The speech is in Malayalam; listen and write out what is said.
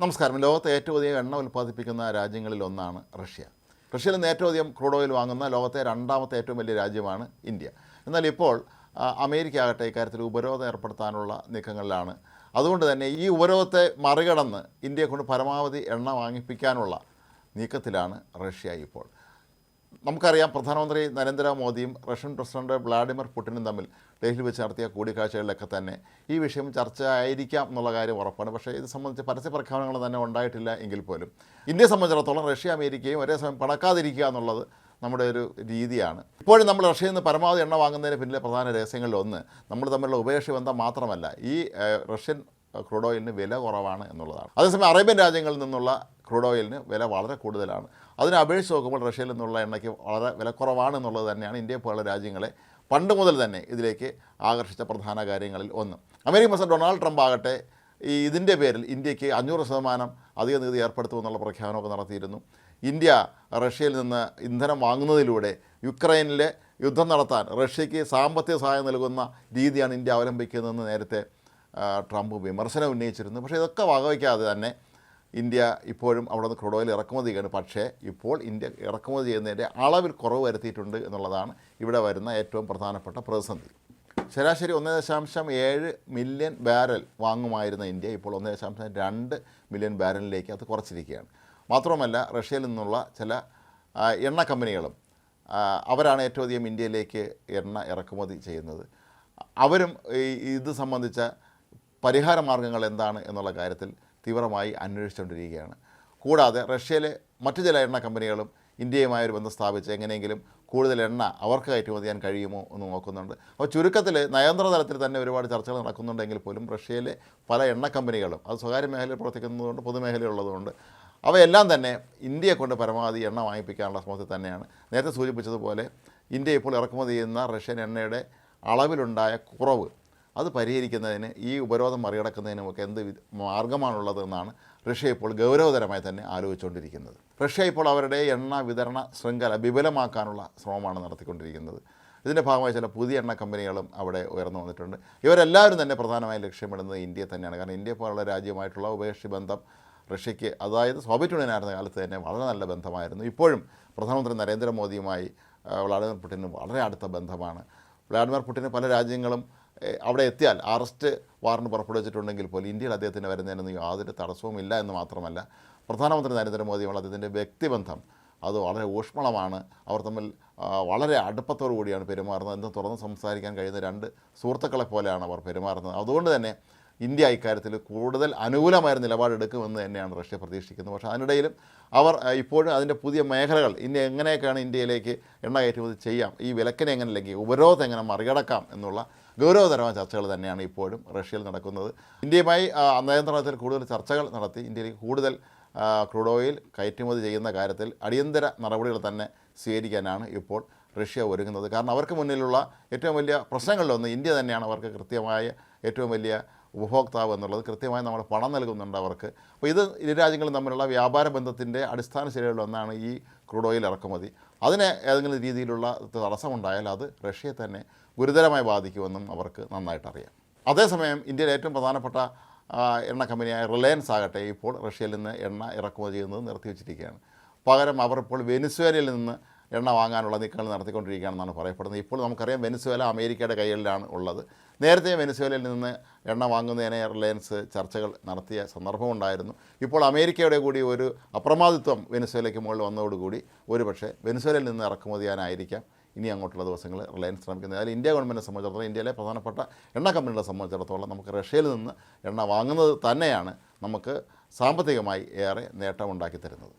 നമസ്കാരം. ലോകത്തെ ഏറ്റവും അധികം എണ്ണ ഉൽപ്പാദിപ്പിക്കുന്ന രാജ്യങ്ങളിൽ ഒന്നാണ് റഷ്യ. റഷ്യയിൽ നിന്ന് ഏറ്റവും അധികം ക്രൂഡ് ഓയിൽ വാങ്ങുന്ന ലോകത്തെ രണ്ടാമത്തെ ഏറ്റവും വലിയ രാജ്യമാണ് ഇന്ത്യ. എന്നാൽ ഇപ്പോൾ അമേരിക്ക ആകട്ടെ ഇക്കാര്യത്തിൽ ഉപരോധം ഏർപ്പെടുത്താനുള്ള നീക്കങ്ങളിലാണ്. അതുകൊണ്ട് തന്നെ ഈ ഉപരോധത്തെ മറികടന്ന് ഇന്ത്യയെ കൊണ്ട് പരമാവധി എണ്ണ വാങ്ങിപ്പിക്കാനുള്ള നീക്കത്തിലാണ് റഷ്യ ഇപ്പോൾ. നമുക്കറിയാം പ്രധാനമന്ത്രി നരേന്ദ്രമോദിയും റഷ്യൻ പ്രസിഡന്റ് വ്ളാഡിമിർ പുടിനും തമ്മിൽ ഡൽഹിയിൽ വെച്ച് നടത്തിയ കൂടിക്കാഴ്ചകളിലൊക്കെ തന്നെ ഈ വിഷയം ചർച്ച ആയിരിക്കാം എന്നുള്ള കാര്യം ഉറപ്പാണ്. പക്ഷേ ഇത് സംബന്ധിച്ച് പരസ്യ പ്രഖ്യാപനങ്ങൾ തന്നെ ഉണ്ടായിട്ടില്ല എങ്കിൽ പോലും. ഇന്ത്യയെ സംബന്ധിച്ചിടത്തോളം റഷ്യ അമേരിക്കയും ഒരേ സമയം പണക്കാതിരിക്കുക എന്നുള്ളത് നമ്മുടെ ഒരു രീതിയാണ്. ഇപ്പോഴും നമ്മൾ റഷ്യയിൽ നിന്ന് പരമാവധി എണ്ണ വാങ്ങുന്നതിന് പിന്നിലെ പ്രധാന രഹസ്യങ്ങളിൽ ഒന്ന് നമ്മൾ തമ്മിലുള്ള ഉഭയകക്ഷി ബന്ധം മാത്രമല്ല. ഈ റഷ്യൻ ക്രൂഡ് ഓയിലിന് വില കുറവാണ് എന്നുള്ളതാണ്. അതേസമയം അറേബ്യൻ രാജ്യങ്ങളിൽ നിന്നുള്ള ക്രൂഡ് ഓയിലിന് വില വളരെ കൂടുതലാണ്. അതിനെ അപേക്ഷിച്ച് നോക്കുമ്പോൾ റഷ്യയിൽ നിന്നുള്ള എണ്ണയ്ക്ക് വളരെ വിലക്കുറവാണ് എന്നുള്ളത് തന്നെയാണ് ഇന്ത്യ പോലുള്ള രാജ്യങ്ങളെ പണ്ട് മുതൽ തന്നെ ഇതിലേക്ക് ആകർഷിച്ച പ്രധാന കാര്യങ്ങളിൽ ഒന്ന്. അമേരിക്കൻ പ്രസിഡന്റ് ഡൊണാൾഡ് ട്രംപ് ആകട്ടെ ഈ ഇതിന്റെ പേരിൽ ഇന്ത്യയ്ക്ക് അഞ്ഞൂറ് ശതമാനം അധിക നികുതി ഏർപ്പെടുത്തുമെന്നുള്ള പ്രഖ്യാപനമൊക്കെ നടത്തിയിരുന്നു. ഇന്ത്യ റഷ്യയിൽ നിന്ന് ഇന്ധനം വാങ്ങുന്നതിലൂടെ യുക്രൈനിലെ യുദ്ധം നടത്താൻ റഷ്യയ്ക്ക് സാമ്പത്തിക സഹായം നൽകുന്ന രീതിയാണ് ഇന്ത്യ അവലംബിക്കുന്നതെന്ന് നേരത്തെ ട്രംപ് വിമർശനം ഉന്നയിച്ചിരുന്നു. പക്ഷേ ഇതൊക്കെ വകവയ്ക്കാതെ തന്നെ ഇന്ത്യ ഇപ്പോഴും അവിടെ നിന്ന് ക്രൂഡ് ഓയിൽ ഇറക്കുമതി ചെയ്യുകയാണ് പക്ഷേ ഇപ്പോൾ ഇന്ത്യ ഇറക്കുമതി ചെയ്യുന്നതിന്റെ അളവിൽ കുറവ് വരുത്തിയിട്ടുണ്ട് എന്നുള്ളതാണ് ഇവിടെ വരുന്ന ഏറ്റവും പ്രധാനപ്പെട്ട പ്രതിസന്ധി. ശരാശരി ഒന്ന് ദശാംശം ഏഴ് മില്യൺ ബാരൽ വാങ്ങുമായിരുന്ന ഇന്ത്യ ഇപ്പോൾ ഒന്ന് ദശാംശം രണ്ട് മില്യൺ ബാരലിലേക്ക് അത് കുറച്ചിരിക്കുകയാണ്. മാത്രമല്ല റഷ്യയിൽ നിന്നുള്ള ചില എണ്ണ കമ്പനികളും അവരാണ് ഏറ്റവും അധികം ഇന്ത്യയിലേക്ക് എണ്ണ ഇറക്കുമതി ചെയ്യുന്നത്. അവരും ഇത് സംബന്ധിച്ച പരിഹാര മാർഗങ്ങൾ എന്താണ് എന്നുള്ള കാര്യത്തിൽ തീവ്രമായി അന്വേഷിച്ചുകൊണ്ടിരിക്കുകയാണ്. കൂടാതെ റഷ്യയിലെ മറ്റു ചില എണ്ണ കമ്പനികളും ഇന്ത്യയുമായി ഒരു ബന്ധം സ്ഥാപിച്ച് എങ്ങനെയെങ്കിലും കൂടുതൽ എണ്ണ അവർക്ക് കയറ്റുമതി ചെയ്യാൻ കഴിയുമോ എന്ന് നോക്കുന്നുണ്ട്. അപ്പോൾ ചുരുക്കത്തിൽ നയതന്ത്ര തലത്തിൽ തന്നെ ഒരുപാട് ചർച്ചകൾ നടക്കുന്നുണ്ടെങ്കിൽ പോലും റഷ്യയിലെ പല എണ്ണ കമ്പനികളും അത് സ്വകാര്യ മേഖലയിൽ പ്രവർത്തിക്കുന്നതുകൊണ്ട് പൊതുമേഖലയുള്ളതുകൊണ്ട് അവയെല്ലാം തന്നെ ഇന്ത്യയെ കൊണ്ട് പരമാവധി എണ്ണ വാങ്ങിപ്പിക്കാനുള്ള ശ്രമത്തിൽ തന്നെയാണ്. നേരത്തെ സൂചിപ്പിച്ചതുപോലെ ഇന്ത്യ ഇപ്പോൾ ഇറക്കുമതി ചെയ്യുന്ന റഷ്യൻ എണ്ണയുടെ അളവിലുണ്ടായ കുറവ് അത് പരിഹരിക്കുന്നതിന് ഈ ഉപരോധം മറികടക്കുന്നതിനുമൊക്കെ എന്ത് മാർഗമാണുള്ളതെന്നാണ് റഷ്യ ഇപ്പോൾ ഗൗരവതരമായി തന്നെ ആലോചിച്ചുകൊണ്ടിരിക്കുന്നത്. റഷ്യ ഇപ്പോൾ അവരുടെ എണ്ണ വിതരണ ശൃംഖല വിപുലമാക്കാനുള്ള ശ്രമമാണ് നടത്തിക്കൊണ്ടിരിക്കുന്നത്. ഇതിന്റെ ഭാഗമായി ചില പുതിയ എണ്ണ കമ്പനികളും അവിടെ ഉയർന്നു വന്നിട്ടുണ്ട്. ഇവരെല്ലാവരും തന്നെ പ്രധാനമായും ലക്ഷ്യമിടുന്നത് ഇന്ത്യ തന്നെയാണ്. കാരണം ഇന്ത്യ പോലുള്ള രാജ്യമായിട്ടുള്ള ഉഭയകക്ഷി ബന്ധം റഷ്യയ്ക്ക് അതായത് സോവിയറ്റ് യൂണിയനായിരുന്ന കാലത്ത് തന്നെ വളരെ നല്ല ബന്ധമായിരുന്നു. ഇപ്പോഴും പ്രധാനമന്ത്രി നരേന്ദ്രമോദിയുമായി വ്ളാഡിമിർ പുടിന് വളരെ അടുത്ത ബന്ധമാണ്. വ്ളാഡിമിർ പുടിന് പല രാജ്യങ്ങളും അവിടെ എത്തിയാൽ അറസ്റ്റ് വാറണ്ട് പുറപ്പെടുവിച്ചിട്ടുണ്ടെങ്കിൽ പോലും ഇന്ത്യയിൽ അദ്ദേഹത്തിന് വരുന്നതിനൊന്നും യാതൊരു തടസ്സവും ഇല്ല എന്ന് മാത്രമല്ല പ്രധാനമന്ത്രി നരേന്ദ്രമോദിയുമുള്ള അദ്ദേഹത്തിന്റെ വ്യക്തിബന്ധം അത് വളരെ ഊഷ്മളമാണ്. അവർ തമ്മിൽ വളരെ അടുപ്പത്തോടു കൂടിയാണ് പെരുമാറുന്നത്. എന്ന് തുറന്ന് സംസാരിക്കാൻ കഴിയുന്ന രണ്ട് സുഹൃത്തുക്കളെ പോലെയാണ് അവർ പെരുമാറുന്നത്. അതുകൊണ്ട് തന്നെ ഇന്ത്യ ഇക്കാര്യത്തിൽ കൂടുതൽ അനുകൂലമായ നിലപാടെടുക്കുമെന്ന് തന്നെയാണ് റഷ്യ പ്രതീക്ഷിക്കുന്നത്. പക്ഷേ അതിനിടയിലും അവർ ഇപ്പോഴും അതിന്റെ പുതിയ മേഖലകൾ ഇനി എങ്ങനെയൊക്കെയാണ് ഇന്ത്യയിലേക്ക് എണ്ണ കയറ്റുമതി ചെയ്യാം ഈ വിലക്കിനെ എങ്ങനെ ലംഘിക്കും ഉപരോധം എങ്ങനെ മറികടക്കാം എന്നുള്ള ഗൗരവതരമായ ചർച്ചകൾ തന്നെയാണ് ഇപ്പോഴും റഷ്യയിൽ നടക്കുന്നത്. ഇന്ത്യയുമായി നയതന്ത്രത്തിൽ കൂടുതൽ ചർച്ചകൾ നടത്തി ഇന്ത്യയിലേക്ക് കൂടുതൽ ക്രൂഡ് ഓയിൽ കയറ്റുമതി ചെയ്യുന്ന കാര്യത്തിൽ അടിയന്തര നടപടികൾ തന്നെ സ്വീകരിക്കാനാണ് ഇപ്പോൾ റഷ്യ ഒരുങ്ങുന്നത്. കാരണം അവർക്ക് മുന്നിലുള്ള ഏറ്റവും വലിയ പ്രശ്നങ്ങളിലൊന്ന് ഇന്ത്യ തന്നെയാണ്. അവർക്ക് കൃത്യമായ ഏറ്റവും വലിയ ഉപഭോക്താവ് എന്നുള്ളത് കൃത്യമായി നമ്മൾ പണം നൽകുന്നുണ്ട് അവർക്ക്. അപ്പോൾ ഇത് ഇരു രാജ്യങ്ങളും തമ്മിലുള്ള വ്യാപാര ബന്ധത്തിന്റെ അടിസ്ഥാന ശരികളിലൊന്നാണ് ഈ ക്രൂഡ് ഓയിൽ ഇറക്കുമതി. അതിന് ഏതെങ്കിലും രീതിയിലുള്ള തടസ്സമുണ്ടായാൽ അത് റഷ്യയെ തന്നെ ഗുരുതരമായി ബാധിക്കുമെന്നും അവർക്ക് നന്നായിട്ട് അറിയാം. അതേസമയം ഇന്ത്യയിലെ ഏറ്റവും പ്രധാനപ്പെട്ട എണ്ണ കമ്പനിയായ റിലയൻസ് ആകട്ടെ ഇപ്പോൾ റഷ്യയിൽ നിന്ന് എണ്ണ ഇറക്കുമതി ചെയ്യുന്നത് നിർത്തിവെച്ചിരിക്കുകയാണ്. പകരം അവർ ഇപ്പോൾ വെനിസ്വേലയിൽ നിന്ന് എണ്ണ വാങ്ങാനുള്ള നീക്കങ്ങൾ നടത്തിക്കൊണ്ടിരിക്കുകയാണെന്നാണ് പറയപ്പെടുന്നത്. ഇപ്പോൾ നമുക്കറിയാം വെനിസ്വേല അമേരിക്കയുടെ കൈകളിലാണ് ഉള്ളത്. നേരത്തെ വെനിസ്വേലയിൽ നിന്ന് എണ്ണ വാങ്ങുന്നതിനെ റിലയൻസ് ചർച്ചകൾ നടത്തിയ സന്ദർഭമുണ്ടായിരുന്നു ഇപ്പോൾ അമേരിക്കയുടെ കൂടി ഒരു അപ്രമാദിത്വം വെനിസ്വേലയ്ക്ക് മുകളിൽ വന്നതോടുകൂടി ഒരുപക്ഷെ വെനിസ്വേലയിൽ നിന്ന് ഇറക്കുമതി ചെയ്യാനായിരിക്കാം ഇനി അങ്ങോട്ടുള്ള ദിവസങ്ങൾ റിലയൻസ് ശ്രമിക്കുന്നത്. അതിൽ ഇന്ത്യ ഗവൺമെന്റിനെ സംബന്ധിച്ചിടത്തോളം ഇന്ത്യയിലെ പ്രധാനപ്പെട്ട എണ്ണ കമ്പനികളെ സംബന്ധിച്ചിടത്തോളം നമുക്ക് റഷ്യയിൽ നിന്ന് എണ്ണ വാങ്ങുന്നത് തന്നെയാണ് നമുക്ക് സാമ്പത്തികമായി ഏറെ നേട്ടമുണ്ടാക്കി തരുന്നത്